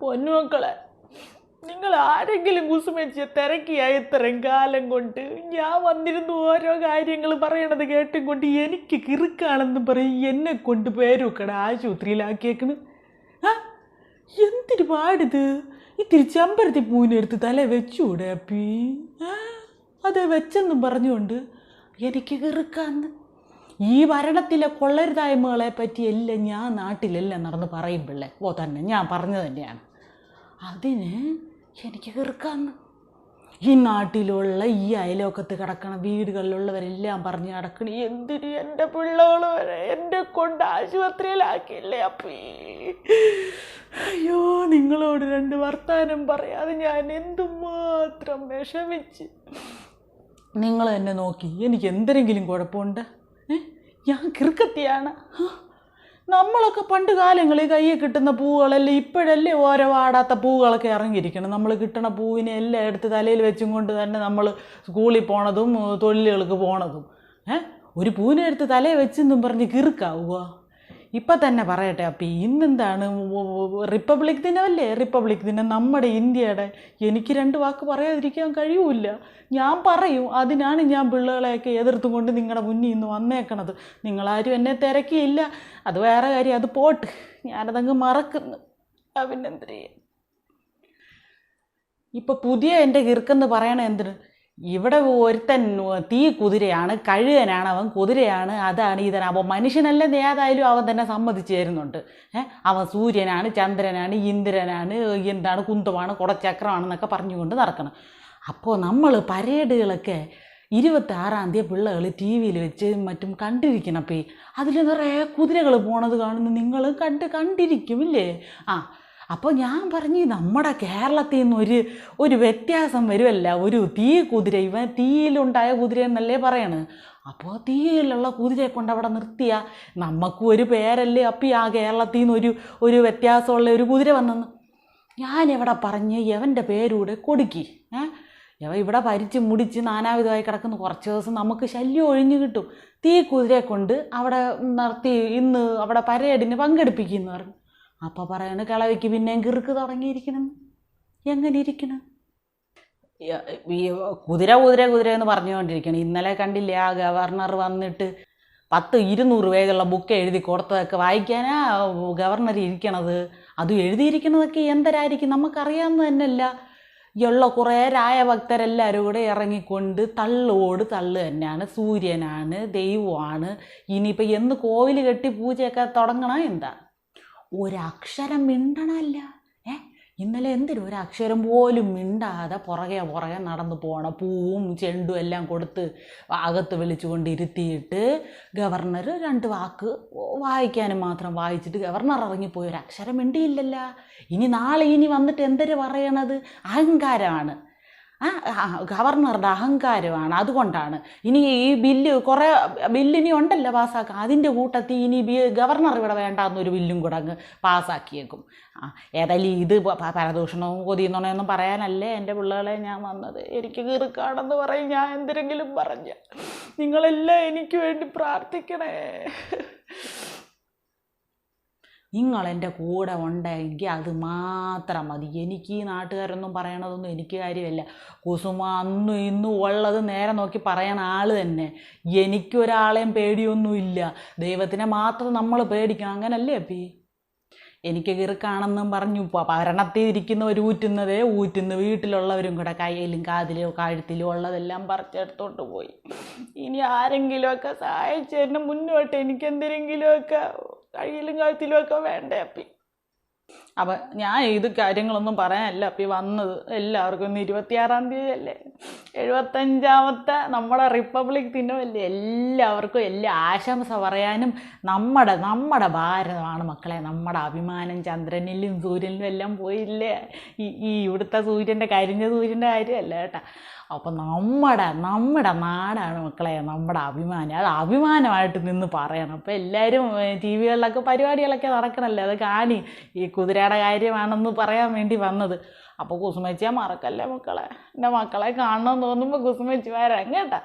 പൊന്നുമക്കളെ നിങ്ങൾ ആരെങ്കിലും കുസുമേച്ചിയെ തിരക്കിയ ഇത്രയും കാലം കൊണ്ട് ഞാൻ വന്നിരുന്നു ഓരോ കാര്യങ്ങൾ പറയണത് കേട്ടും കൊണ്ട് എനിക്ക് കിറുക്കാണെന്ന് പറയും എന്നെ കൊണ്ട് പേരൊക്കെ ആശുപത്രിയിലാക്കിയേക്കണ്. ആ എന്തിനു പാടിത്? ഇത്തിരി ചമ്പരത്തി പൂവിനെടുത്ത് തല വെച്ചൂടെ അപ്പി? ആ അത് വെച്ചെന്നും പറഞ്ഞുകൊണ്ട് എനിക്ക് കിറുക്കാന്ന്. ഈ ഭരണത്തിലെ കൊള്ളരുതായ്മകളെ പറ്റിയെല്ലാം ഞാൻ നാട്ടിലെല്ലാം നടന്ന് പറയും പിള്ളേ. ഓ തന്നെ ഞാൻ പറഞ്ഞു തന്നെയാണ്. അതിന് എനിക്ക് കീർക്കാന്ന് ഈ നാട്ടിലുള്ള ഈ അയലോക്കത്ത് കിടക്കണ വീടുകളിലുള്ളവരെല്ലാം പറഞ്ഞ് നടക്കണ എന്തിന് എന്റെ പിള്ളകൾ വരെ എന്നെ കൊണ്ട് ആശുപത്രിയിലാക്കിയില്ലേ അപ്പീ? അയ്യോ നിങ്ങളോട് രണ്ട് വർത്താനം പറയാതെ ഞാൻ എന്തുമാത്രം വിഷമിച്ച്. നിങ്ങൾ എന്നെ നോക്കി എനിക്ക് എന്തെങ്കിലും കുഴപ്പമുണ്ട്? ഞാൻ കിറുക്കത്തിയാണ്. നമ്മളൊക്കെ പണ്ട് കാലങ്ങളിൽ കയ്യിൽ കിട്ടുന്ന പൂവുകളല്ലേ ഇപ്പോഴല്ലേ ഓരോ വാടാത്ത പൂവുകളൊക്കെ ഇറങ്ങിയിരിക്കണം നമ്മൾ കിട്ടണ പൂവിനെ എല്ലാം എടുത്ത് തലയിൽ വെച്ചും കൊണ്ട് തന്നെ നമ്മൾ സ്കൂളിൽ പോണതും തൊഴിലുകൾക്ക് പോണതും. ഏ? ഒരു പൂവിനെ എടുത്ത് തലയിൽ വെച്ചെന്നും പറഞ്ഞ് കിറുക്കാവുക ഇപ്പം തന്നെ പറയട്ടെ അപ്പം ഇന്നെന്താണ്? റിപ്പബ്ലിക് ദിനമല്ലേ? റിപ്പബ്ലിക് ദിനം നമ്മുടെ ഇന്ത്യയുടെ. എനിക്ക് രണ്ട് വാക്ക് പറയാതിരിക്കാൻ കഴിയൂല ഞാൻ പറയും അതിനാണ് ഞാൻ പിള്ളേളെയൊക്കെ എതിർത്തും കൊണ്ട് നിങ്ങളുടെ മുന്നിൽ നിന്ന് വന്നേക്കണത്. നിങ്ങളാരും എന്നെ തിരക്കിയില്ല. അത് വേറെ കാര്യം അത് പോട്ട്. ഞാനതങ്ങ് മറക്കുന്നു. ആ പിന്നെന്ത് ചെയ്യാം ഇപ്പം പുതിയ എന്റെ കിറുക്കെന്ന് പറയണ എന്തിന്? ഇവിടെ ഒരുത്തൻ തീ കുതിരയാണ് കഴുകനാണ് അവൻ കുതിരയാണ് അതാണ് ഇതാണ്. അപ്പോൾ മനുഷ്യനല്ലെന്ന് ഏതായാലും അവൻ തന്നെ സമ്മതിച്ചു തരുന്നുണ്ട്. അവൻ സൂര്യനാണ് ചന്ദ്രനാണ് ഇന്ദ്രനാണ് എന്താണ് കുന്തമാണ് കുടച്ചക്രമാണെന്നൊക്കെ പറഞ്ഞുകൊണ്ട് നടക്കണം. അപ്പോൾ നമ്മൾ പരേഡുകളൊക്കെ ഇരുപത്തി ആറാം തീയതി പിള്ളകൾ ടി വിയിൽ വെച്ച് മറ്റും കണ്ടിരിക്കണം. അപ്പോൾ അതിൽ നിറയെ കുതിരകൾ പോണത് കാണുന്നു. നിങ്ങൾ കണ്ട് കണ്ടിരിക്കും ഇല്ലേ ആ അപ്പോൾ ഞാൻ പറഞ്ഞു നമ്മുടെ കേരളത്തിൽ നിന്ന് ഒരു ഒരു വ്യത്യാസം വരുമല്ല ഒരു തീ കുതിര ഇവൻ തീയിലുണ്ടായ കുതിര എന്നല്ലേ പറയണത് അപ്പോൾ തീയിലുള്ള കുതിരയെ കൊണ്ട് അവിടെ നിർത്തിയ. നമുക്കും ഒരു പേരല്ലേ അപ്പം ആ കേരളത്തിൽ നിന്ന് ഒരു ഒരു വ്യത്യാസമുള്ള ഒരു കുതിര വന്നെന്ന്. ഞാനിവിടെ പറഞ്ഞ് യവന്റെ പേരൂടെ കൊടുക്കി. ഏ? യവ ഇവിടെ ഭരിച്ച് മുടിച്ച് നാനാവിധമായി കിടക്കുന്ന. കുറച്ച് ദിവസം നമുക്ക് ശല്യം ഒഴിഞ്ഞു കിട്ടും. തീ കുതിരയെ കൊണ്ട് അവിടെ നിർത്തി ഇന്ന് അവിടെ പരേഡിന് പങ്കെടുപ്പിക്കുന്നു പറഞ്ഞു. അപ്പോൾ പറയണ കിളവിക്ക് പിന്നെയും കിറുക്ക് തുടങ്ങിയിരിക്കണം. എങ്ങനെ ഇരിക്കണം? ഈ കുതിര കുതിര കുതിര എന്ന് പറഞ്ഞുകൊണ്ടിരിക്കണം. ഇന്നലെ കണ്ടില്ലേ ആ ഗവർണർ വന്നിട്ട് പത്ത് ഇരുന്നൂറ് പേജുള്ള ബുക്ക് എഴുതി കൊടുത്തതൊക്കെ വായിക്കാനാ ഗവർണർ ഇരിക്കണത്? അത് എഴുതിയിരിക്കുന്നതൊക്കെ എന്തരായിരിക്കും? നമുക്കറിയാവുന്ന തന്നെയല്ല. ഉള്ള കുറേ രായഭക്തരെല്ലാവരും കൂടെ ഇറങ്ങിക്കൊണ്ട് തള്ളോട് തള്ള് തന്നെയാണ്. സൂര്യനാണ് ദൈവമാണ്. ഇനിയിപ്പോൾ എന്ന് കോവിൽ കെട്ടി പൂജയൊക്കെ തുടങ്ങണം എന്താ? ഒരക്ഷരം മിണ്ടണമല്ല ഏ? ഇന്നലെ എന്തിനും ഒരക്ഷരം പോലും മിണ്ടാതെ പുറകെ പുറകെ നടന്നു പോകണം പൂവും ചെണ്ടും എല്ലാം കൊടുത്ത് അകത്ത് വിളിച്ചുകൊണ്ട് ഇരുത്തിയിട്ട് ഗവർണർ രണ്ട് വാക്ക് വായിക്കാനും മാത്രം വായിച്ചിട്ട് ഗവർണർ ഇറങ്ങിപ്പോയി. ഒരക്ഷരം മിണ്ടിയില്ലല്ല. ഇനി നാളെ ഇനി വന്നിട്ട് എന്തൊരു പറയണത്? അഹങ്കാരമാണ് ഗവർണറുടെ അഹങ്കാരമാണ്. അതുകൊണ്ടാണ്. ഇനി ഈ ബില്ല് കുറേ ബില്ലിനി ഉണ്ടല്ലോ പാസ്സാക്കുക അതിന്റെ കൂട്ടത്തിൽ ഇനി ബി ഗവർണർ ഇവിടെ വേണ്ടാന്നൊരു ബില്ലും കൂടെ അങ്ങ് പാസ്സാക്കിയേക്കും. ആ ഏതായാലും ഇത് പരദൂഷണവും കൊതിയുന്നുണയൊന്നും പറയാനല്ലേ എന്റെ പിള്ളേളെ ഞാൻ വന്നത്? എനിക്ക് കീറുക്കാണെന്ന് പറയും. ഞാൻ എന്തെങ്കിലും പറഞ്ഞ. നിങ്ങളെല്ലാം എനിക്ക് വേണ്ടി പ്രാർത്ഥിക്കണേ. നിങ്ങൾ എന്റെ കൂടെ ഉണ്ടെങ്കിൽ അത് മാത്രം മതി. എനിക്ക് ഈ നാട്ടുകാരൊന്നും പറയണതൊന്നും എനിക്ക് കാര്യമല്ല. കുസുമ അന്നും ഇന്നും ഉള്ളത് നേരെ നോക്കി പറയണ ആൾ തന്നെ. എനിക്കൊരാളെയും പേടിയൊന്നുമില്ല. ദൈവത്തിനെ മാത്രം നമ്മൾ പേടിക്കണം. അങ്ങനല്ലേ അപ്പി? എനിക്ക് കിറുക്കാണെന്നും പറഞ്ഞു. ഭരണത്തിൽ ഇരിക്കുന്നവർ ഊറ്റുന്നതേ ഊറ്റുന്നു. വീട്ടിലുള്ളവരും കൂടെ കയ്യിലും കാതിലും കഴുത്തിലും ഉള്ളതെല്ലാം പറിച്ചെടുത്തോണ്ട് പോയി. ഇനി ആരെങ്കിലുമൊക്കെ സഹായിച്ചു തന്നെ മുന്നോട്ട് എനിക്ക് എന്തെങ്കിലുമൊക്കെ കയ്യിലും കഴുത്തിലും ഒക്കെ വേണ്ടേ അപ്പി? അപ്പം ഞാൻ ഇത് കാര്യങ്ങളൊന്നും പറയാനല്ല അപ്പി വന്നത് എല്ലാവർക്കും ഇന്ന് ഇരുപത്തിയാറാം തീയതി അല്ലേ? എഴുപത്തഞ്ചാമത്തെ നമ്മുടെ റിപ്പബ്ലിക് ദിനമല്ലേ? എല്ലാവർക്കും എല്ലാ ആശംസ പറയാനും നമ്മുടെ നമ്മുടെ ഭാരതമാണ് മക്കളെ. നമ്മുടെ അഭിമാനം ചന്ദ്രനിലും സൂര്യനിലും എല്ലാം പോയില്ലേ? ഈ ഈ ഇവിടുത്തെ സൂര്യന്റെ കരിഞ്ഞ സൂര്യന്റെ കാര്യമല്ല കേട്ടോ. അപ്പം നമ്മുടെ നമ്മുടെ നാടാണ് മക്കളെ നമ്മുടെ അഭിമാനം. അത് അഭിമാനമായിട്ട് നിന്ന് പറയണം. അപ്പോൾ എല്ലാവരും ടി വികളിലൊക്കെ പരിപാടികളൊക്കെ നടക്കണല്ലേ? അത് കാണി. ഈ കുതിരയുടെ കാര്യമാണെന്ന് പറയാൻ വേണ്ടി വന്നത്. അപ്പോൾ കുസുമച്ചിയെ മറക്കല്ലേ മക്കളെ? എന്റെ മക്കളെ കാണണമെന്ന് തോന്നുമ്പോൾ കുസുമച്ചി വരാം കേട്ടാ.